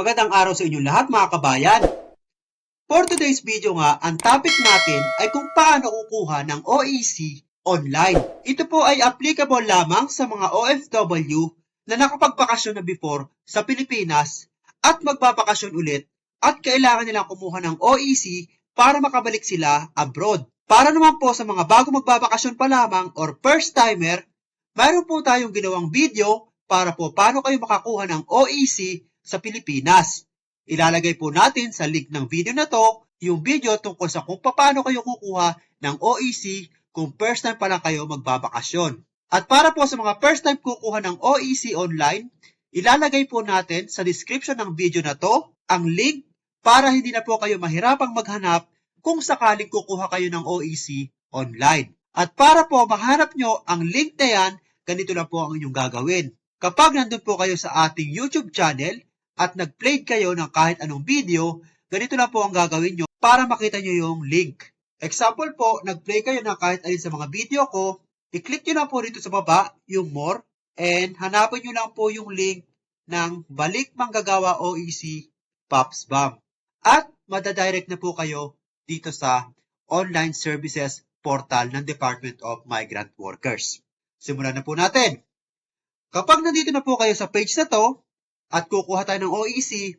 Magandang araw sa inyong lahat mga kabayan. For today's video nga, ang topic natin ay kung paano kukuha ng OEC online. Ito po ay applicable lamang sa mga OFW na nakapagbakasyon na before sa Pilipinas at magbabakasyon ulit at kailangan nilang kumuha ng OEC para makabalik sila abroad. Para naman po sa mga bago magbabakasyon pa lamang or first timer, mayroon po tayong ginawang video para po paano kayo makakuha ng OEC sa Pilipinas. Ilalagay po natin sa link ng video na to yung video tungkol sa kung paano kayo kukuha ng OEC kung first time pa lang kayo magbabakasyon. At para po sa mga first time kukuha ng OEC online, ilalagay po natin sa description ng video na to ang link para hindi na po kayo mahirapang maghanap kung sakaling kukuha kayo ng OEC online. At para po mahanap nyo ang link na yan, ganito lang po ang inyong gagawin. Kapag nandun po kayo sa ating YouTube channel at nag-play kayo ng kahit anong video, ganito lang po ang gagawin nyo para makita nyo yung link. Example po, nag-play kayo ng kahit alin sa mga video ko, i-click nyo lang po dito sa baba yung more and hanapin nyo lang po yung link ng Balik Manggagawa OEC Pops Bam. At madadirect na po kayo dito sa online services portal ng Department of Migrant Workers. Simulan na po natin. Kapag nandito na po kayo sa page na to at kukuha tayo ng OEC,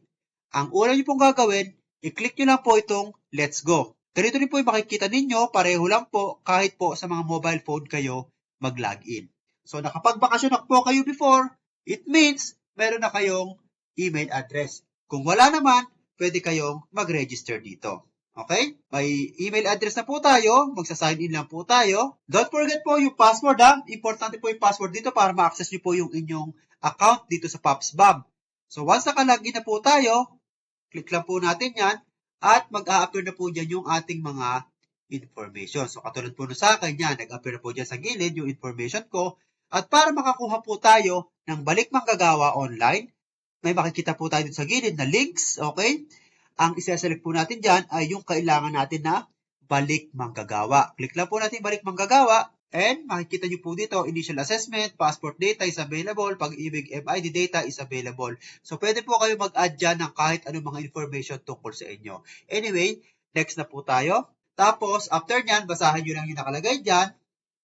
ang una nyo pong gagawin, i-click nyo lang po itong Let's Go. Ganito rin po yung makikita ninyo, pareho lang po kahit po sa mga mobile phone kayo mag-login. So nakapagbakasyon na po kayo before, it means meron na kayong email address. Kung wala naman, pwede kayong mag-register dito. Okay? May email address na po tayo. Magsa-sign in lang po tayo. Don't forget po yung password ha. Importante po yung password dito para ma-access nyo po yung inyong account dito sa PopsBab. So once nakalagin na po tayo, click lang po natin yan at mag-a-appear na po dyan yung ating mga information. So katulad po na sa akin yan, nag-appear na po dyan sa gilid yung information ko. At para makakuha po tayo ng balik manggagawa online, may makikita po tayo dito sa gilid na links, okay? Ang isa-select po natin dyan ay yung kailangan natin na balik manggagawa. Click lang po natin balik manggagawa and makikita nyo po dito, initial assessment, passport data is available, pag-ibig MID data is available. So, pwede po kayo mag-add dyan ng kahit anong mga information tungkol sa inyo. Anyway, next na po tayo. Tapos, after nyan, basahin nyo lang yung nakalagay dyan.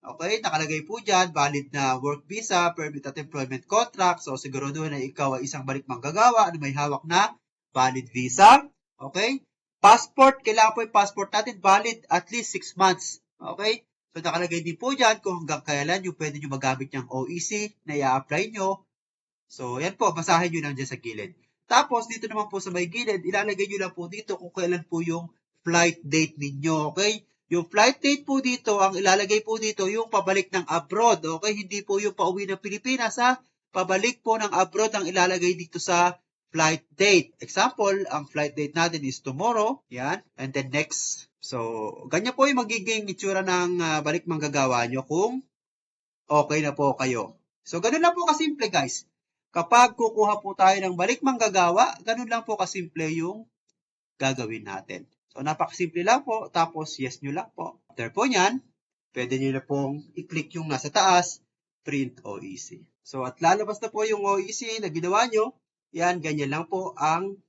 Okay, nakalagay po dyan, valid na work visa, permit at employment contract. So, siguraduhin na ikaw ay isang balik manggagawa na may hawak na valid visa. Okay? Passport, kailangan po yung passport natin valid at least 6 months. Okay? So, nakalagay din po dyan kung hanggang kailan yung pwede nyo magamit yung OEC na i-apply nyo. So, yan po, basahin nyo lang dyan sa gilid. Tapos, dito naman po sa may gilid, ilalagay nyo lang po dito kung kailan po yung flight date ninyo. Okay? Yung flight date po dito, ang ilalagay po dito, yung pabalik ng abroad. Okay? Hindi po yung pauwi ng Pilipinas, ha? Pabalik po ng abroad ang ilalagay dito sa flight date. Example, ang flight date natin is tomorrow. Yan. And then next. So, ganyan po yung magiging itsura ng uh, balik manggagawa nyo kung okay na po kayo. So, ganun lang po kasimple guys. Kapag kukuha po tayo ng balik manggagawa, ganun lang po kasimple yung gagawin natin. So, napakasimple lang po. Tapos, yes nyo lang po. After po nyan, pwede nyo na pong i-click yung nasa taas, print OEC. So, at lalabas na po yung OEC na ginawa nyo. Yan, ganyan lang po ang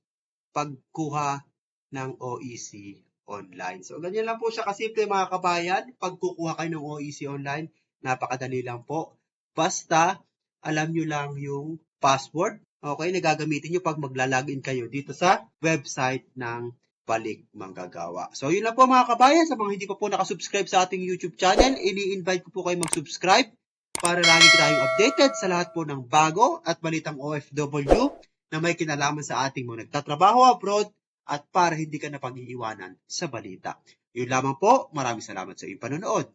pagkuha ng OEC online. So, ganyan lang po siya kasimple mga kabayan. Pagkukuha kayo ng OEC online, napakadali lang po. Basta, alam nyo lang yung password, okay, na gagamitin nyo pag maglalagin kayo dito sa website ng Balik Manggagawa. So, yun lang po mga kabayan. Sa mga hindi pa po nakasubscribe sa ating YouTube channel, ini-invite ko po kayo mag-subscribe para lagi tayong updated sa lahat po ng bago at balitang OFW na may kinalaman sa ating mga nagtatrabaho abroad at para hindi ka na pag-iiwanan sa balita. Yun lamang po. Maraming salamat sa iyong panonood.